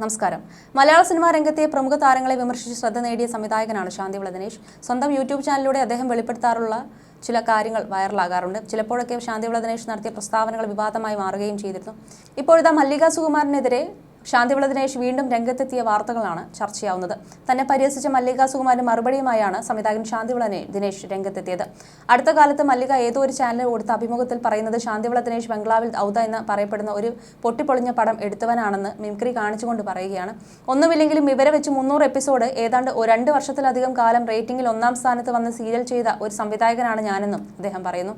നമസ്കാരം. മലയാള സിനിമാ രംഗത്തെ പ്രമുഖ താരങ്ങളെ വിമർശിച്ച് ശ്രദ്ധ നേടിയ സംവിധായകനാണ് ശാന്തി ദിനേശ്. സ്വന്തം യൂട്യൂബ് ചാനലിലൂടെ അദ്ദേഹം വെളിപ്പെടുത്താറുള്ള ചില കാര്യങ്ങൾ വൈറലാകാറുണ്ട്. ചിലപ്പോഴൊക്കെ ശാന്തി ദിനേശ് നടത്തിയ പ്രസ്താവനകൾ വിവാദമായി മാറുകയും ചെയ്തിരുന്നു. ഇപ്പോഴത്തെ മല്ലിക സുകുമാരനെതിരെ ശാന്തിവിള ദിനേശ് വീണ്ടും രംഗത്തെത്തിയ വാർത്തകളാണ് ചർച്ചയാവുന്നത്. തന്നെ പരിഹസിച്ച മല്ലിക സുകുമാരൻ മറുപടിയുമായാണ് സംവിധായകൻ ശാന്തിവിളനെ ദിനേശ് രംഗത്തെത്തിയത്. അടുത്ത കാലത്ത് മല്ലിക ഏതോ ഒരു ചാനലിൽ കൊടുത്ത അഭിമുഖത്തിൽ പറയുന്നത് ശാന്തിവിള ദിനേശ് ബംഗ്ലാവിൽ ഔദ എന്ന് പറയപ്പെടുന്ന ഒരു പൊട്ടിപ്പൊളിഞ്ഞ പടം എടുത്തവനാണെന്ന് മിംക്രി കാണിച്ചുകൊണ്ട് പറയുകയാണ്. ഒന്നുമില്ലെങ്കിലും ഇവരെ വെച്ച് മുന്നൂറ് എപ്പിസോഡ് ഏതാണ്ട് രണ്ട് വർഷത്തിലധികം കാലം റേറ്റിംഗിൽ ഒന്നാം സ്ഥാനത്ത് വന്ന് സീരിയൽ ചെയ്ത ഒരു സംവിധായകനാണ് ഞാനെന്നും അദ്ദേഹം പറയുന്നു.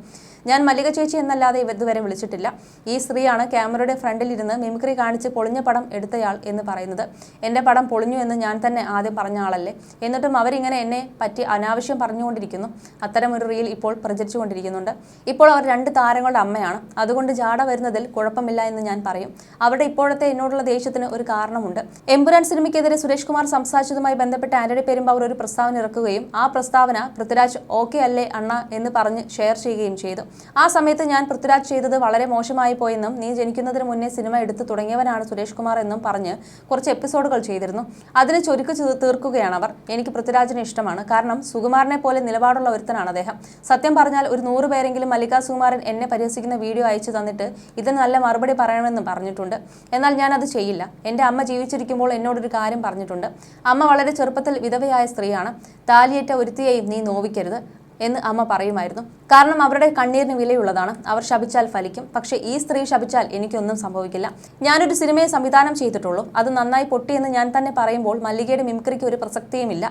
ഞാൻ മല്ലിക ചേച്ചി എന്നല്ലാതെ ഇതുവരെ വിളിച്ചിട്ടില്ല. ഈ സ്ത്രീയാണ് ക്യാമറയുടെ ഫ്രണ്ടിലിരുന്ന് മിമിക്രി കാണിച്ച് പൊളിഞ്ഞ പടം എടുത്തയാൾ എന്ന് പറയുന്നത്. എന്റെ പടം പൊളിഞ്ഞു എന്ന് ഞാൻ തന്നെ ആദ്യം പറഞ്ഞ ആളല്ലേ? എന്നിട്ടും അവരിങ്ങനെ എന്നെ പറ്റി അനാവശ്യം പറഞ്ഞുകൊണ്ടിരിക്കുന്നു. അത്തരം ഒരു റീൽ ഇപ്പോൾ പ്രചരിച്ചുകൊണ്ടിരിക്കുന്നുണ്ട്. ഇപ്പോൾ അവർ രണ്ട് താരങ്ങളുടെ അമ്മയാണ്. അതുകൊണ്ട് ജാട വരുന്നതിൽ കുഴപ്പമില്ല എന്ന് ഞാൻ പറയും. അവരുടെ ഇപ്പോഴത്തെ എന്നോടുള്ള ദേഷ്യത്തിന് ഒരു കാരണമുണ്ട്. എമ്പുരാൻ സിനിമയ്ക്കെതിരെ സുരേഷ് കുമാർ സംസാരിച്ചതുമായി ബന്ധപ്പെട്ട് ആന്റണി പെരുമ്പാവൂർ ഒരു പ്രസ്താവന ഇറക്കുകയും ആ പ്രസ്താവന പൃഥ്വിരാജ് ഓക്കെ അല്ലേ അണ്ണ എന്ന് പറഞ്ഞ് ഷെയർ ചെയ്യുകയും ചെയ്തു. ആ സമയത്ത് ഞാൻ പൃഥ്വിരാജ് ചെയ്തത് വളരെ മോശമായി പോയെന്നും നീ ജനിക്കുന്നതിന് മുന്നേ സിനിമ എടുത്ത് തുടങ്ങിയവനാണ് സുരേഷ് കുമാർ എന്നും പറഞ്ഞ് കുറച്ച് എപ്പിസോഡുകൾ ചെയ്തിരുന്നു. അതിന് ചുരുക്കി തീർക്കുകയാണ് അവർ. എനിക്ക് പൃഥ്വിരാജിനെ ഇഷ്ടമാണ്. കാരണം സുകുമാരനെ പോലെ നിലപാടുള്ള ഒരുത്തനാണ് അദ്ദേഹം. സത്യം പറഞ്ഞാൽ ഒരു നൂറ് പേരെങ്കിലും മല്ലിക സുകുമാരൻ എന്നെ പരിഹസിക്കുന്ന വീഡിയോ അയച്ചു തന്നിട്ട് ഇത് നല്ല മറുപടി പറയണമെന്ന് പറഞ്ഞിട്ടുണ്ട്. എന്നാൽ ഞാൻ അത് ചെയ്യില്ല. എന്റെ അമ്മ ജീവിച്ചിരിക്കുമ്പോൾ എന്നോടൊരു കാര്യം പറഞ്ഞിട്ടുണ്ട്. അമ്മ വളരെ ചെറുപ്പത്തിൽ വിധവയായ സ്ത്രീയാണ്. താലിയേറ്റ ഒരുത്തിയെയും നീ നോവിക്കരുത്. എന്ന് അമ്മ പറയുമായിരുന്നു. കാരണം അവരുടെ കണ്ണീരിന് വിലയുള്ളതാണ്. അവർ ശപിച്ചാൽ ഫലിക്കും. പക്ഷേ ഈ സ്ത്രീ ശപിച്ചാൽ എനിക്കൊന്നും സംഭവിക്കില്ല. ഞാനൊരു സിനിമയെ സംവിധാനം ചെയ്തിട്ടുള്ളൂ. അത് നന്നായി പൊട്ടിയെന്ന് ഞാൻ തന്നെ പറയുമ്പോൾ മല്ലികയുടെ മിമിക്രിക്ക് ഒരു പ്രസക്തിയുമില്ല.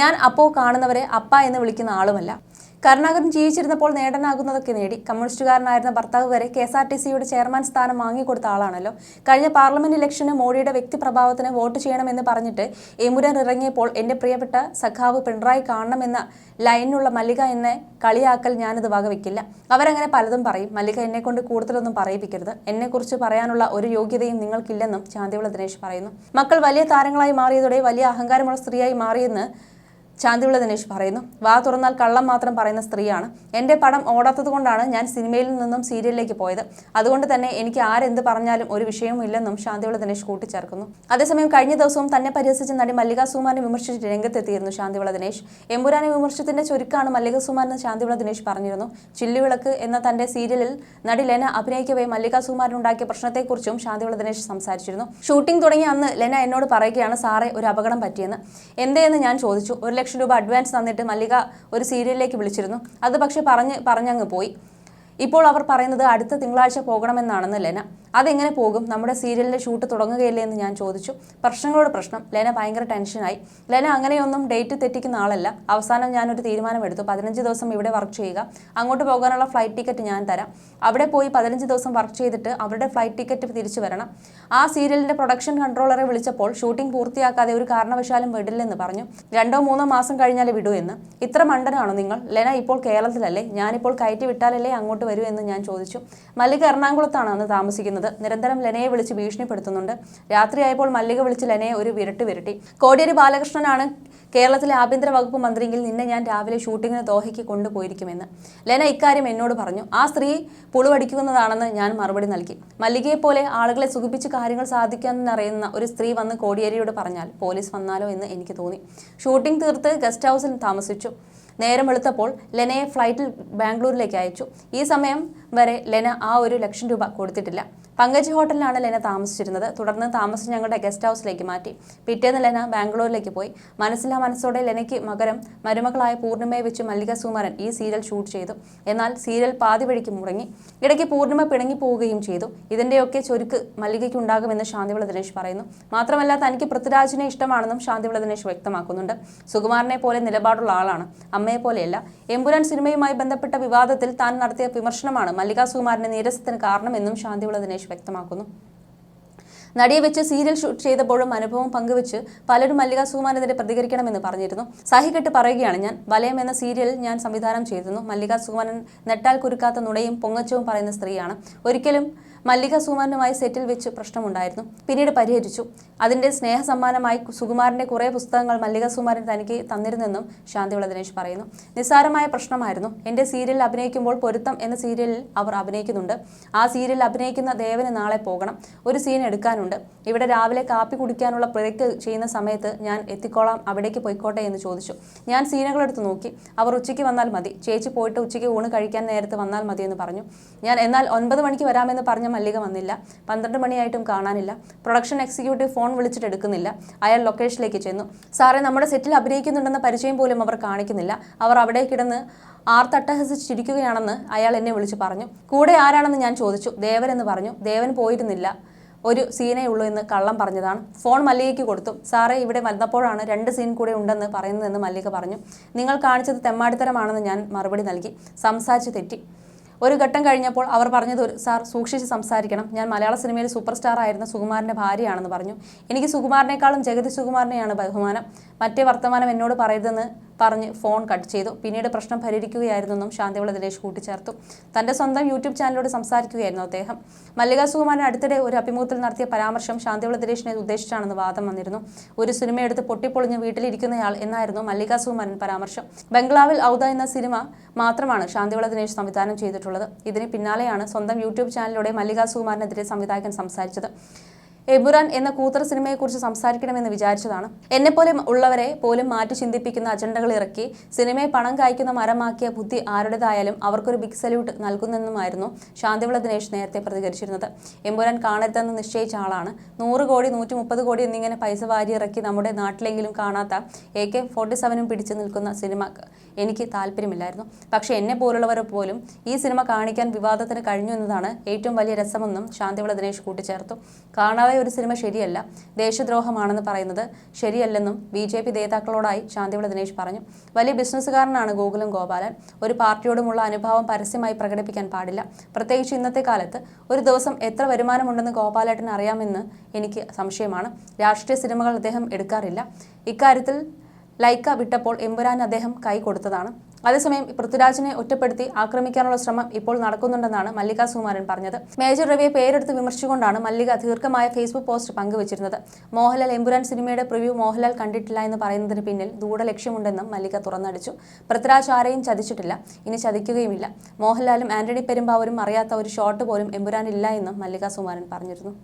ഞാൻ അപ്പോൾ കാണുന്നവരെ അപ്പ എന്ന് വിളിക്കുന്ന ആളുമല്ല. കരുണാകരൻ ജീവിച്ചിരുന്നപ്പോൾ നേടാനാകുന്നതൊക്കെ നേടി. കമ്മ്യൂണിസ്റ്റുകാരനായിരുന്ന ഭർത്താവ് വരെ കെ എസ് ആർ ടി സിയുടെ ചെയർമാൻ സ്ഥാനം വാങ്ങിക്കൊടുത്ത ആളാണല്ലോ. കഴിഞ്ഞ പാർലമെന്റ് ഇലക്ഷന് മോഡിയുടെ വ്യക്തിപ്രഭാവത്തിന് വോട്ട് ചെയ്യണമെന്ന് പറഞ്ഞിട്ട് എമുരൻ ഇറങ്ങിയപ്പോൾ എന്റെ പ്രിയപ്പെട്ട സഖാവ് പിണറായി കാണണമെന്ന ലൈനിലുള്ള മല്ലിക എന്നെ കളിയാക്കൽ ഞാനത് വകവെക്കില്ല. അവരങ്ങനെ പലതും പറയും. മല്ലിക എന്നെ കൊണ്ട് കൂടുതലൊന്നും പറയിപ്പിക്കരുത്. എന്നെക്കുറിച്ച് പറയാനുള്ള ഒരു യോഗ്യതയും നിങ്ങൾക്കില്ലെന്നും ചാന്തിവിള ദിനേശ് പറയുന്നു. മക്കൾ വലിയ താരങ്ങളായി മാറിയതോടെ വലിയ അഹങ്കാരമുള്ള സ്ത്രീയായി മാറിയെന്ന് ചാന്തിവിള ദിനേശ് പറയുന്നു വാ തുറന്നാൽ കള്ളം മാത്രം പറയുന്ന സ്ത്രീയാണ്. എന്റെ പടം ഓടാത്തത് കൊണ്ടാണ് ഞാൻ സിനിമയിൽ നിന്നും സീരിയലിലേക്ക് പോയത്. അതുകൊണ്ട് തന്നെ എനിക്ക് ആരെന്ത് പറഞ്ഞാലും ഒരു വിഷയവും ഇല്ലെന്നും ശാന്തിവിള ദിനേശ് കൂട്ടിച്ചേർക്കുന്നു. അതേസമയം കഴിഞ്ഞ ദിവസവും തന്നെ പരിഹസിച്ച നടി മല്ലിക സുമാറിനെ വിമർശിച്ച് രംഗത്തെത്തിയിരുന്നു ശാന്തിവിള ദിനേശ്. എമ്പുരാനെ വിമർശത്തിന്റെ ചുരുക്കാണ് മല്ലിക സുമാറിന് ശാന്തിവിള ദിനേശ് പറഞ്ഞിരുന്നു. ചില്ലുവിളക്ക് എന്ന തന്റെ സീരിയലിൽ നടി ലെന അഭിനയിക്കവേ മല്ലിക സുമാറിനുണ്ടാക്കിയ പ്രശ്നത്തെക്കുറിച്ചും ശാന്തിവിള ദിനേശ് സംസാരിച്ചിരുന്നു. ഷൂട്ടിംഗ് തുടങ്ങിയ അന്ന് ലെന എന്നോട് പറയുകയാണ് സാറേ ഒരു അപകടം പറ്റിയെന്ന്. എന്തേ എന്ന് ഞാൻ ചോദിച്ചു. ഒരു ലക്ഷം രൂപ അഡ്വാൻസ് തന്നിട്ട് മല്ലിക ഒരു സീരിയലിലേക്ക് വിളിച്ചിരുന്നു. അത് പക്ഷേ പറഞ്ഞ് പറഞ്ഞങ്ങ് പോയി. ഇപ്പോൾ അവർ പറയുന്നത് അടുത്ത തിങ്കളാഴ്ച പോകണമെന്നാണെന്ന് ലെന. അതെങ്ങനെ പോകും? നമ്മുടെ സീരിയലിന്റെ ഷൂട്ട് തുടങ്ങുകയില്ലേ എന്ന് ഞാൻ ചോദിച്ചു. പ്രശ്നങ്ങളോട് പ്രശ്നം. ലെന ഭയങ്കര ടെൻഷനായി. ലെന അങ്ങനെയൊന്നും ഡേറ്റ് തെറ്റിക്കുന്ന ആളല്ല. അവസാനം ഞാനൊരു തീരുമാനമെടുത്തു. പതിനഞ്ച് ദിവസം ഇവിടെ വർക്ക് ചെയ്യുക. അങ്ങോട്ട് പോകാനുള്ള ഫ്ലൈറ്റ് ടിക്കറ്റ് ഞാൻ തരാം. അവിടെ പോയി പതിനഞ്ച് ദിവസം വർക്ക് ചെയ്തിട്ട് അവരുടെ ഫ്ലൈറ്റ് ടിക്കറ്റ് തിരിച്ചു വരണം. ആ സീരിയലിന്റെ പ്രൊഡക്ഷൻ കൺട്രോളറെ വിളിച്ചപ്പോൾ ഷൂട്ടിംഗ് പൂർത്തിയാക്കാതെ ഒരു കാരണവശാലും വിടില്ലെന്ന് പറഞ്ഞു. രണ്ടോ മൂന്നോ മാസം കഴിഞ്ഞാൽ വിടൂ എന്ന്. ഇത്ര മണ്ടനാണോ നിങ്ങൾ? ലെന ഇപ്പോൾ കേരളത്തിലല്ലേ? ഞാനിപ്പോൾ കയറ്റി വിട്ടാലല്ലേ അങ്ങോട്ട് വരൂ എന്ന് ഞാൻ ചോദിച്ചു. മല്ലിക എറണാകുളത്താണ് അന്ന് താമസിക്കുന്നത്? നിരന്തരം ലെനയെ വിളിച്ച് ഭീഷണിപ്പെടുത്തുന്നുണ്ട്. രാത്രിയായപ്പോൾ മല്ലിക വിളിച്ച് ലെനയെ ഒരു വിരട്ട് വിരട്ടി. കോടിയേരി ബാലകൃഷ്ണനാണ് കേരളത്തിലെ ആഭ്യന്തര വകുപ്പ് മന്ത്രിയെങ്കിൽ നിന്നെ ഞാൻ രാവിലെ ഷൂട്ടിങ്ങിന് ദോഹയ്ക്ക് കൊണ്ടുപോയിരിക്കുമെന്ന്. ലെന ഇക്കാര്യം എന്നോട് പറഞ്ഞു. ആ സ്ത്രീ പുളുവടിക്കുന്നതാണെന്ന് ഞാൻ മറുപടി നൽകി. മല്ലികയെ പോലെ ആളുകളെ സുഖിപ്പിച്ച് കാര്യങ്ങൾ സാധിക്കാമെന്നറിയുന്ന ഒരു സ്ത്രീ വന്ന് കോടിയേരിയോട് പറഞ്ഞാൽ പോലീസ് വന്നാലോ എന്ന് എനിക്ക് തോന്നി. ഷൂട്ടിംഗ് തീർത്ത് ഗസ്റ്റ് ഹൗസിൽ താമസിച്ചു. നേരം വെളുത്തപ്പോൾ ലെനയെ ഫ്ലൈറ്റിൽ ബാംഗ്ലൂരിലേക്ക് അയച്ചു. ഈ സമയം വരെ ലെന ആ ഒരു ലക്ഷം രൂപ കൊടുത്തിട്ടില്ല. പങ്കജ് ഹോട്ടലിലാണ് ലെന താമസിച്ചിരുന്നത്. തുടർന്ന് താമസം ഞങ്ങളുടെ ഗസ്റ്റ് ഹൗസിലേക്ക് മാറ്റി. പിറ്റേന്ന് ലെന ബാംഗ്ലൂരിലേക്ക് പോയി. മനസ്സിലാ മനസ്സോടെ ലെനയ്ക്ക് മകരം മരുമകളായ പൂർണിമയെ വെച്ച് മല്ലിക സുമാരൻ ഈ സീരിയൽ ഷൂട്ട് ചെയ്തു. എന്നാൽ സീരിയൽ പാതി വഴിക്ക് മുടങ്ങി. ഇടയ്ക്ക് പൂർണിമ പിണങ്ങി പോവുകയും ചെയ്തു. ഇതിന്റെയൊക്കെ ചൊരുക്ക് മല്ലികയ്ക്ക് ഉണ്ടാകുമെന്ന് ശാന്തിവിള ദിനേശ് പറയുന്നു. മാത്രമല്ല തനിക്ക് പൃഥ്വിരാജിനെ ഇഷ്ടമാണെന്നും ശാന്തിവിള ദിനേശ് വ്യക്തമാക്കുന്നുണ്ട്. സുകുമാരനെ പോലെ നിലപാടുള്ള ആളാണ്. അമ്മയെ പോലെയല്ല. എമ്പുരാൻ സിനിമയുമായി ബന്ധപ്പെട്ട വിവാദത്തിൽ താൻ നടത്തിയ വിമർശനമാണ് മല്ലിക സുകുമാരന്റെ നീരസത്തിന് കാരണമെന്നും ശാന്തിവിള ദിനേശ് വ്യക്തമാക്കുന്നു. നടിയെ വെച്ച് സീരിയൽ ഷൂട്ട് ചെയ്തപ്പോഴും അനുഭവം പങ്കുവെച്ച് പലരും മല്ലിക സുകുമാരനെതിരെ പ്രതികരിക്കണമെന്ന് പറഞ്ഞിരുന്നു. സഹികെട്ട് പറയുകയാണ് ഞാൻ വലയം എന്ന സീരിയൽ ഞാൻ സംവിധാനം ചെയ്തിരുന്നു. മല്ലിക സുമാനൻ നെട്ടാൽ കുരുക്കാത്ത നുണയും പൊങ്ങച്ചവും പറയുന്ന സ്ത്രീയാണ്. ഒരിക്കലും മല്ലിക സുകുമാരനുമായി സെറ്റിൽ വെച്ച് പ്രശ്നമുണ്ടായിരുന്നു. പിന്നീട് പരിഹരിച്ചു. അതിന്റെ സ്നേഹ സമ്മാനമായി സുകുമാരന്റെ കുറേ പുസ്തകങ്ങൾ മല്ലിക സുകുമാരൻ തനിക്ക് തന്നിരുന്നെന്നും ശാന്തിവിള ദിനേശ് പറയുന്നു. നിസ്സാരമായ പ്രശ്നമായിരുന്നു. എന്റെ സീരിയലിൽ അഭിനയിക്കുമ്പോൾ പൊരുത്തം എന്ന സീരിയലിൽ അവർ അഭിനയിക്കുന്നുണ്ട്. ആ സീരിയലിൽ അഭിനയിക്കുന്ന ദേവന് നാളെ പോകണം. ഒരു സീൻ എടുക്കാനുണ്ട്. ഇവിടെ രാവിലെ കാപ്പി കുടിക്കാനുള്ള പ്രൊജക്ട് ചെയ്യുന്ന സമയത്ത് ഞാൻ എത്തിക്കോളാം അവിടേക്ക് പോയിക്കോട്ടെ എന്ന് ചോദിച്ചു. ഞാൻ സീനുകൾ എടുത്ത് നോക്കി. അവർ ഉച്ചയ്ക്ക് വന്നാൽ മതി. ചേച്ചി പോയിട്ട് ഉച്ചയ്ക്ക് ഊണ് കഴിക്കാൻ നേരത്ത് വന്നാൽ മതി എന്ന് പറഞ്ഞു. ഞാൻ എന്നാൽ ഒൻപത് മണിക്ക് വരാമെന്ന് പറഞ്ഞ മല്ലിക വന്നില്ല. പന്ത്രണ്ട് മണിയായിട്ടും കാണാനില്ല. പ്രൊഡക്ഷൻ എക്സിക്യൂട്ടീവ് ഫോൺ വിളിച്ചിട്ട് എടുക്കുന്നില്ല. അയാൾ ലൊക്കേഷനിലേക്ക് ചെന്നു. സാറേ നമ്മുടെ സെറ്റിൽ അഭിനയിക്കുന്നുണ്ടെന്ന പരിചയം പോലും അവർ കാണിക്കുന്നില്ല. അവർ അവിടെ കിടന്ന് ആർത്തട്ടഹസിച്ചിരിക്കുകയാണെന്ന് അയാൾ എന്നെ വിളിച്ചു പറഞ്ഞു. കൂടെ ആരാണെന്ന് ഞാൻ ചോദിച്ചു. ദേവൻ എന്ന് പറഞ്ഞു. ദേവൻ പോയിരുന്നില്ല. ഒരു സീനേ ഉള്ളൂ എന്ന് കള്ളം പറഞ്ഞതാണ്. ഫോൺ മല്ലികയ്ക്ക് കൊടുത്തു. സാറേ ഇവിടെ വന്നപ്പോഴാണ് രണ്ട് സീൻ കൂടെ ഉണ്ടെന്ന് പറയുന്നതെന്ന് മല്ലിക പറഞ്ഞു. നിങ്ങൾ കാണിച്ചത് തെമ്മാടിത്തരമാണെന്ന് ഞാൻ മറുപടി നൽകി. സംസാരിച്ച് തെറ്റി. ഒരു ഘട്ടം കഴിഞ്ഞപ്പോൾ അവർ പറഞ്ഞത് സാർ സൂക്ഷിച്ച് സംസാരിക്കണം. ഞാൻ മലയാള സിനിമയിൽ സൂപ്പർ സ്റ്റാർ ആയിരുന്ന സുകുമാരന്റെ ഭാര്യയാണെന്ന് പറഞ്ഞു. എനിക്ക് സുകുമാരനേക്കാളും ജഗതി സുകുമാരനെയാണ് ബഹുമാനം. മറ്റേ വർത്തമാനം എന്നോട് പറയരുതെന്ന് പറഞ്ഞ് ഫോൺ കട്ട് ചെയ്തു. പിന്നീട് പ്രശ്നം പരിഹരിക്കുകയായിരുന്നെന്നും ശാന്തിവിള ദിനേശ് കൂട്ടിച്ചേർത്തു. തന്റെ സ്വന്തം യൂട്യൂബ് ചാനലിലൂടെ സംസാരിക്കുകയായിരുന്നു അദ്ദേഹം. മല്ലിക സുകുമാരൻ അടുത്തിടെ ഒരു അഭിമുഖത്തിൽ നടത്തിയ പരാമർശം ശാന്തിവിള ദിനേശിനെ ഉദ്ദേശിച്ചാണെന്ന് വാദം വന്നിരുന്നു. ഒരു സിനിമ എടുത്ത് പൊട്ടിപ്പൊളിഞ്ഞ് വീട്ടിലിരിക്കുന്നയാൾ എന്നായിരുന്നു മല്ലിക സുകുമാരൻ പരാമർശം. ബംഗ്ലാവിൽ ഔദ എന്ന സിനിമ മാത്രമാണ് ശാന്തിവിള ദിനേശ് സംവിധാനം ചെയ്തിട്ടുള്ളത്. ഇതിന് പിന്നാലെയാണ് സ്വന്തം യൂട്യൂബ് ചാനലിലൂടെ മല്ലിക സുകുമാരനെതിരെ സംവിധായകൻ സംസാരിച്ചത്. എബുറാൻ എന്ന കൂത്തർ സിനിമയെക്കുറിച്ച് സംസാരിക്കണമെന്ന് വിചാരിച്ചതാണ്. പോലെ ഉള്ളവരെ പോലും മാറ്റി ചിന്തിപ്പിക്കുന്ന അജണ്ടകൾ ഇറക്കി സിനിമയെ പണം കായ്ക്കുന്ന മരമാക്കിയ ബുദ്ധി ആരുടേതായാലും അവർക്കൊരു ബിഗ് സല്യൂട്ട് നൽകുന്നെന്നുമായിരുന്നു ശാന്തിവിള ദിനേശ് നേരത്തെ പ്രതികരിച്ചിരുന്നത്. എമ്പുരാൻ കാണരുതെന്ന് നിശ്ചയിച്ച ആളാണ്. നൂറ് കോടി നൂറ്റി മുപ്പത് കോടി എന്നിങ്ങനെ പൈസ വാരി ഇറക്കി നമ്മുടെ നാട്ടിലെങ്കിലും കാണാത്ത എ കെ ഫോർട്ടി സെവനും പിടിച്ചു നിൽക്കുന്ന സിനിമ എനിക്ക് താല്പര്യമില്ലായിരുന്നു. പക്ഷേ എന്നെ പോലുള്ളവർ പോലും ഈ സിനിമ കാണിക്കാൻ വിവാദത്തിന് കഴിഞ്ഞു എന്നതാണ് ഏറ്റവും വലിയ രസമെന്നും ശാന്തിവിള ദിനേശ് കൂട്ടിച്ചേർത്തു. കാണാതെ ഒരു സിനിമ ശരിയല്ല. ദേശദ്രോഹമാണെന്ന് പറയുന്നത് ശരിയല്ലെന്നും ബി ജെ പി നേതാക്കളോടായി ശാന്തിവിള ദിനേശ് പറഞ്ഞു. വലിയ ബിസിനസ്സുകാരനാണ് ഗോകുലം ഗോപാലൻ. ഒരു പാർട്ടിയോടുമുള്ള അനുഭാവം പരസ്യമായി പ്രകടിപ്പിക്കാൻ പാടില്ല. പ്രത്യേകിച്ച് ഇന്നത്തെ കാലത്ത് ഒരു ദിവസം എത്ര വരുമാനമുണ്ടെന്ന് ഗോപാലേട്ടൻ അറിയാമെന്ന് എനിക്ക് സംശയമാണ്. രാഷ്ട്രീയ സിനിമകൾ അദ്ദേഹം എടുക്കാറില്ല. ഇക്കാര്യത്തിൽ ലൈക്ക വിട്ടപ്പോൾ എമ്പുരാൻ അദ്ദേഹം കൈ കൊടുത്തതാണ്. അതേസമയം പൃഥ്വിരാജിനെ ഒറ്റപ്പെടുത്തി ആക്രമിക്കാനുള്ള ശ്രമം ഇപ്പോൾ നടക്കുന്നുണ്ടെന്നാണ് മല്ലിക സുകുമാരൻ പറഞ്ഞത്. മേജർ രവിയെ പേരെടുത്ത് വിമർശിച്ചുകൊണ്ടാണ് മല്ലിക ദീർഘമായ ഫേസ്ബുക്ക് പോസ്റ്റ് പങ്കുവച്ചിരുന്നത്. മോഹൻലാൽ എമ്പുരാൻ സിനിമയുടെ പ്രിവ്യൂ മോഹൻലാൽ കണ്ടിട്ടില്ല എന്ന് പറയുന്നതിന് പിന്നിൽ ദൂഢ ലക്ഷ്യമുണ്ടെന്നും മല്ലിക തുറന്നടിച്ചു. പൃഥ്വിരാജ് ആരെയും ചതിച്ചിട്ടില്ല. ഇനി ചതിക്കുകയുമില്ല. മോഹൻലാലും ആന്റണി പെരുമ്പാവൂരും അറിയാത്ത ഒരു ഷോട്ട് പോലും എമ്പുരാനില്ല എന്നും മല്ലിക സുകുമാരൻ പറഞ്ഞിരുന്നു.